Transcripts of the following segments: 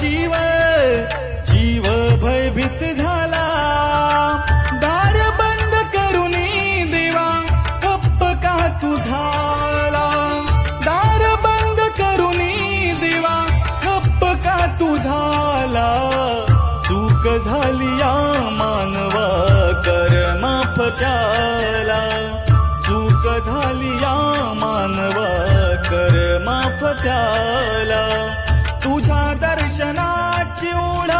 जीव जीव भयभीत झाला. दार बंद करून देवा गप्प का तुझाला दार बंद करून देवा गप्प का तुझाला चूक झाली या मानवा कर माफ त्याला चूक झाली या मानवा कर माफ त्याला तुझ्या दर्शनाची ओढ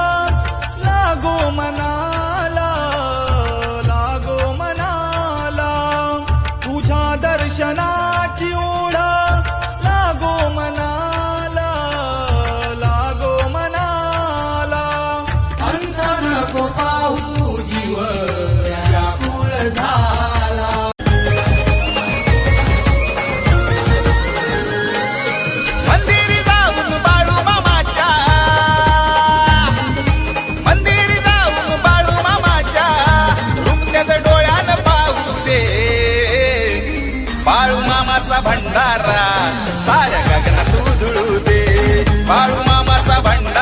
बाळू मामाचा भंडारा. साऱ्या गगनात उधळू दे. बाळू मामाचा भंडारा.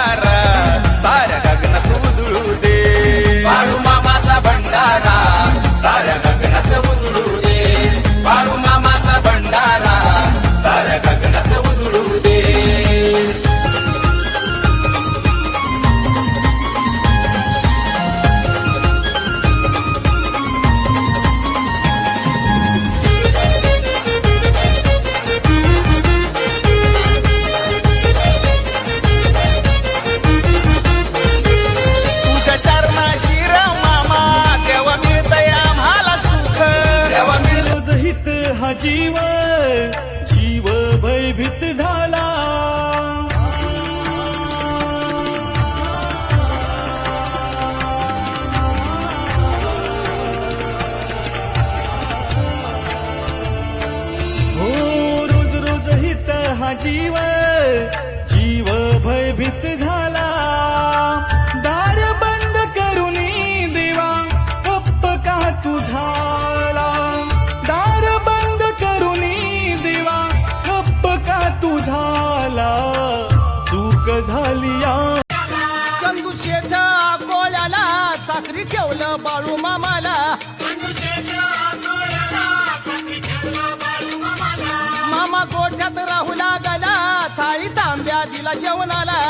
ठेवलं बाळू मामाला. मामा गोठ्यात राहू लागला थाळी तांब्या दिला जेवणाला.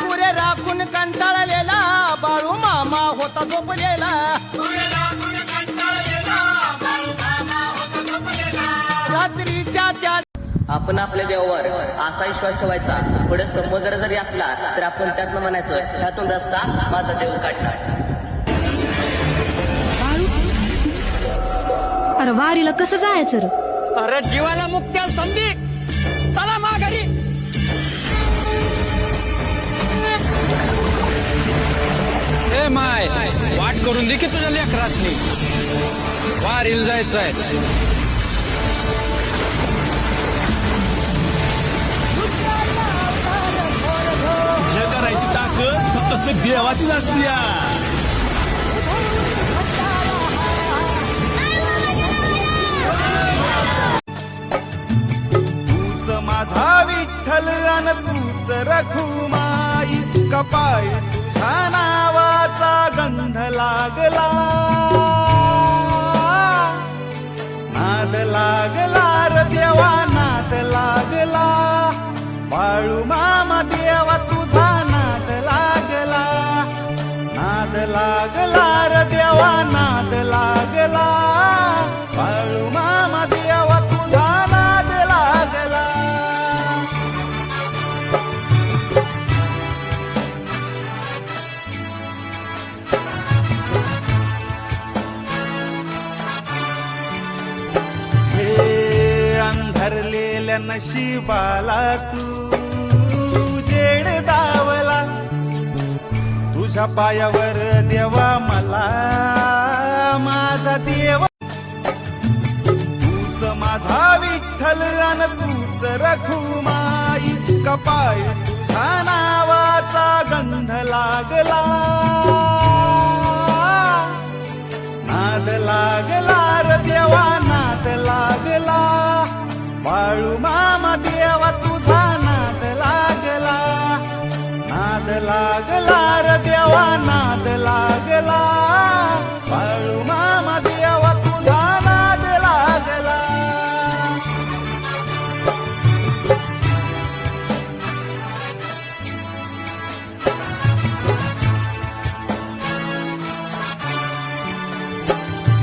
पुरे राखून कंटाळलेला बाळू मामा होता झोपलेला. आपण आपल्या देवावर असा विश्वास ठेवायचा. पुढे समुद्र जरी असला तर आपण त्यातनं म्हणायचं त्यातून रस्ता माझा देव काढणार. अरे वारीला कसं जायचं रे? अरे जीवाला मुक्त्या संधी. चला माघारी ए माय वाट करून दे की तुझ्या लेकरासनी. वारीला जायचंय. देवाचीच असते तूच माझा विठ्ठल अन तूच रखुमाई कपाय तुझ्या नावाचा गंध लागला. नाद लागला र देवा नाद लागला. बाळू मामा देवा नाद लागला र देवा नाद लागला. बाळू मामा देवा तुझा नाद लागला. हे अंधरलेल्या नशिबाला तू तुझ्या पायावर देवा मला. माझा देव. तूच माझा विठ्ठल अन तूच रखुमाई कपाय तुझ्या नावाचा गंध लागला. नाद लागला र देवा नाद लागला. बाळू मामा नाद लागला. बाळू मामा देवा तुझा नाद लागला.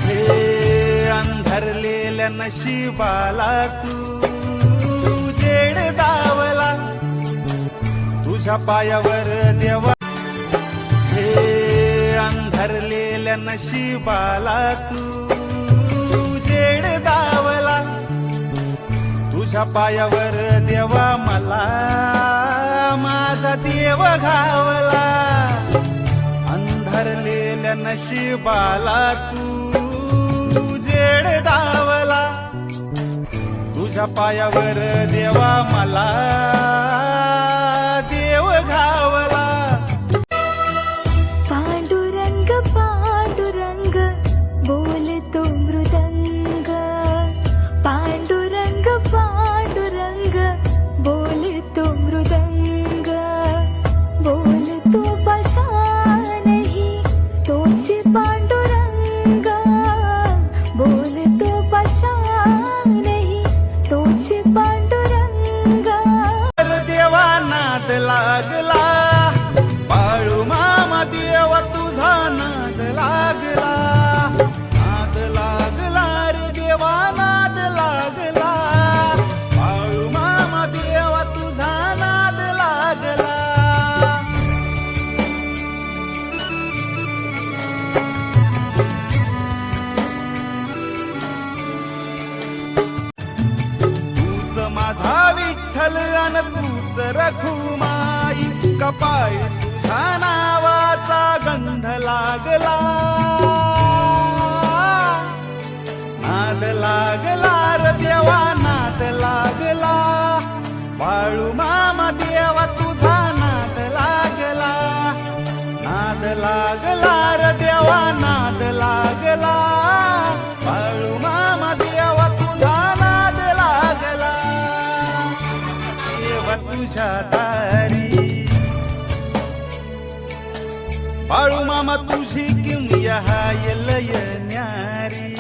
हे अंधरलेल्या नशिबाला तू जेड दावला. तुझ्या पायावर देवा नशिबाला तू जेड दावला. तुझ्या पायावर देवा मला माझा देव घावला. अंधारलेल्या नशिबाला तू जेड दावला. तुझ्या पायावर देवा मला लय न्यारी.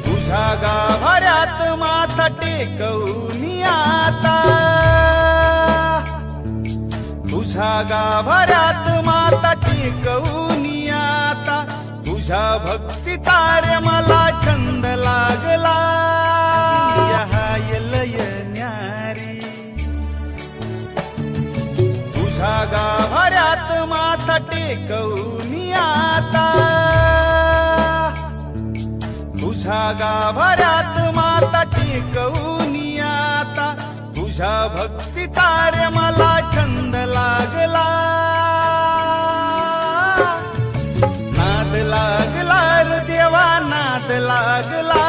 तुझ्या गाभाऱ्यात माथा टेकवून आता. तुझ्या गाभाऱ्यात माता टेकवून आता. तुझ्या भक्ती रे मला छंद आता टेकवून आता. तुझ्या गाभाऱ्यात माता टेकवून आता. तुझ्या भक्तीचा रे मला छंद लागला. नाद लागला देवा नाद लागला.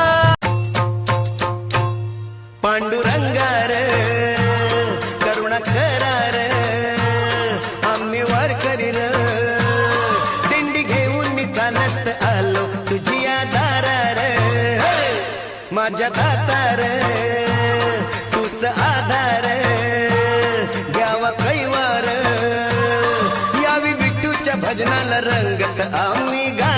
पांडुरंगार करुणा करा भजनाला रंगत आम्ही गा